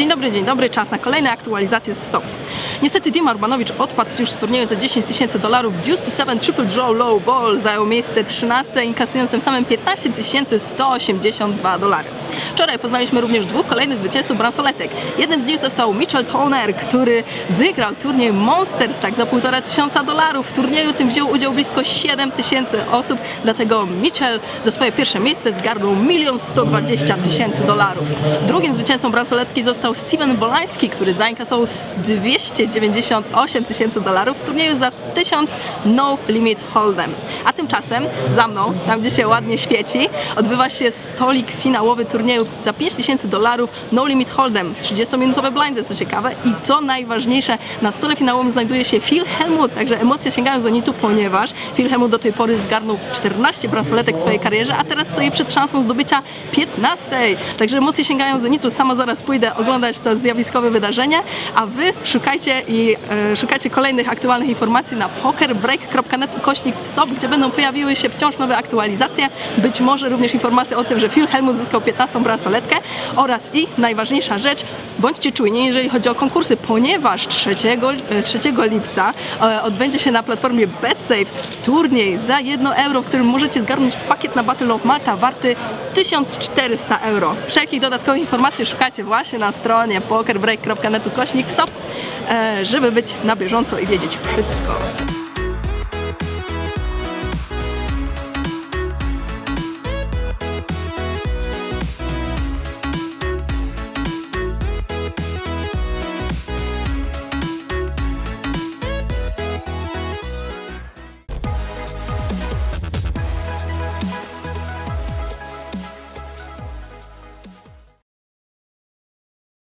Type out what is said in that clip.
Dzień dobry, dzień dobry, czas na kolejne aktualizacje z WSOP. Niestety Dima Urbanowicz odpadł już z turnieju za 10 tysięcy dolarów. Deuce to 7 Triple Draw Low Ball zajął miejsce 13, inkasując tym samym 15 182 dolary. Wczoraj poznaliśmy również dwóch kolejnych zwycięzców bransoletek. Jednym z nich został Mitchell Toner, który wygrał turniej Monsters tak za 1,5 tysiąca dolarów. W turnieju tym wziął udział blisko 7 tysięcy osób, dlatego Mitchell za swoje pierwsze miejsce zgarnął 1 120 tysięcy dolarów. Drugim zwycięzcą bransoletki został Steven Bolański, który zainkasował z 298 tysięcy dolarów w turnieju za 1000 No Limit Hold'em. A tymczasem za mną, tam gdzie się ładnie świeci, odbywa się stolik finałowy turnieju za 5000 dolarów No Limit Hold'em. 30-minutowe blindy, co ciekawe. I co najważniejsze, na stole finałowym znajduje się Phil Helmut, także emocje sięgają zenitu, ponieważ Phil Helmut do tej pory zgarnął 14 bransoletek w swojej karierze, a teraz stoi przed szansą zdobycia 15. Także emocje sięgają zenitu. Sama zaraz pójdę oglądać to zjawiskowe wydarzenie, a wy szukajcie i e, szukajcie kolejnych aktualnych informacji na pokerbreak.net ukośnik w SOP, gdzie będą pojawiły się wciąż nowe aktualizacje. Być może również informacje o tym, że Phil Helmut zyskał 15 bransoletkę oraz i najważniejsza rzecz, bądźcie czujni, jeżeli chodzi o konkursy, ponieważ 3, e, 3 lipca e, odbędzie się na platformie BetSafe turniej za 1 euro, w którym możecie zgarnąć pakiet na Battle of Malta warty 1400 euro. Wszelkich dodatkowych informacji szukajcie właśnie na stronie pokerbreak.net ukośnik SOP, e, żeby być na bieżąco i wiedzieć wszystko.